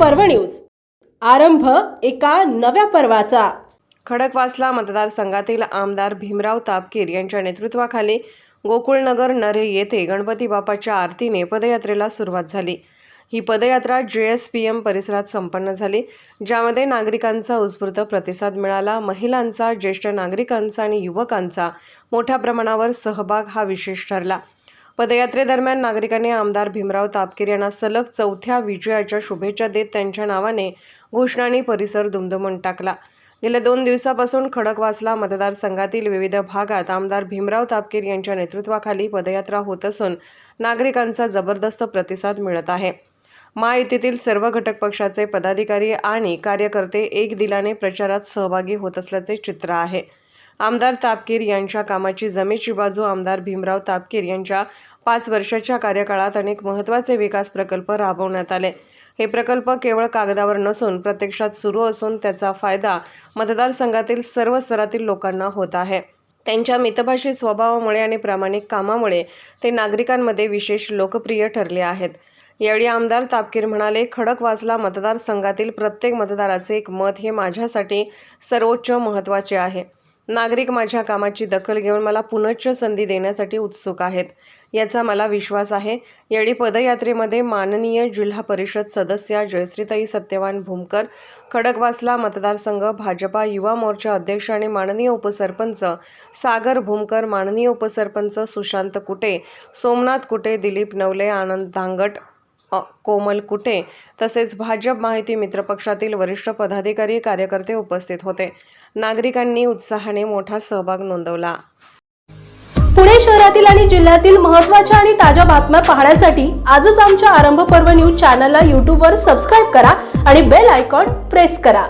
पर्व न्यूज. आरंभ एका नव्या पर्वाचा. खडकवासला मतदारसंघातील आमदार भीमराव तापकीर यांच्या नेतृत्वाखाली गोकुळनगर नरे येथे गणपती बाप्पाच्या आरतीने पदयात्रेला सुरुवात झाली. ही पदयात्रा जे एस पी एम परिसरात संपन्न झाली ज्यामध्ये नागरिकांचा उत्स्फूर्त प्रतिसाद मिळाला. महिलांचा ज्येष्ठ नागरिकांचा आणि युवकांचा मोठ्या प्रमाणावर सहभाग हा विशेष ठरला. पदयात्रेदरम्यान नागरिकांनी आमदार भीमराव तापकीर यांना सलग चौथ्या विजयाच्या शुभेच्छा देत त्यांच्या नावाने घोषणानी परिसर दुमदुमून टाकला. गेल्या दोन दिवसापासून खडकवासला मतदारसंघातील विविध भागात आमदार भीमराव तापकीर यांच्या नेतृत्वाखाली पदयात्रा होत असून नागरिकांचा जबरदस्त प्रतिसाद मिळत आहे. महायुतीतील सर्व घटक पक्षाचे पदाधिकारी आणि कार्यकर्ते एक दिलाने प्रचारात सहभागी होत असल्याचे चित्र आहे. आमदार तापकीर यांच्या कामाची जमेची बाजू आमदार भीमराव तापकीर यांच्या पाच वर्षाच्या कार्यकाळात अनेक महत्त्वाचे विकास प्रकल्प राबवण्यात आले. हे प्रकल्प केवळ कागदावर नसून प्रत्यक्षात सुरू असून त्याचा फायदा मतदारसंघातील सर्व स्तरातील लोकांना होत आहे. त्यांच्या मितभाषी स्वभावामुळे आणि प्रामाणिक कामामुळे ते नागरिकांमध्ये विशेष लोकप्रिय ठरले आहेत. यावेळी आमदार तापकीर म्हणाले खडकवासला मतदारसंघातील प्रत्येक मतदाराचे एक मत हे माझ्यासाठी सर्वोच्च महत्त्वाचे आहे. नागरिक माझ्या कामाची दखल घेऊन मला पुनश्च संधी देण्यासाठी उत्सुक आहेत. याचा मला विश्वास आहे. यावेळी पदयात्रेमध्ये माननीय जिल्हा परिषद सदस्या जयश्रीताई सत्यवान भूमकर खडकवासला मतदारसंघ भाजपा युवा मोर्चा अध्यक्ष आणि माननीय उपसरपंच सागर भूमकर माननीय उपसरपंच सुशांत कुटे सोमनाथ कुटे दिलीप नवले आनंद धांगट कोमल कुटे. तसेच भाजप माहिती मित्रपक्षातील वरिष्ठ पदाधिकारी कार्यकर्ते उपस्थित होते. नागरिकांनी उत्साहाने मोठा सहभाग नोंदवला. पुणे शहरातील आणि जिल्ह्यातील महत्त्वाच्या आणि ताज्या बातम्या पाहण्यासाठी आजच आमच्या आरंभ पर्व न्यूज चॅनलला यूट्यूबवर सबस्क्राईब करा आणि बेल आयकॉन प्रेस करा.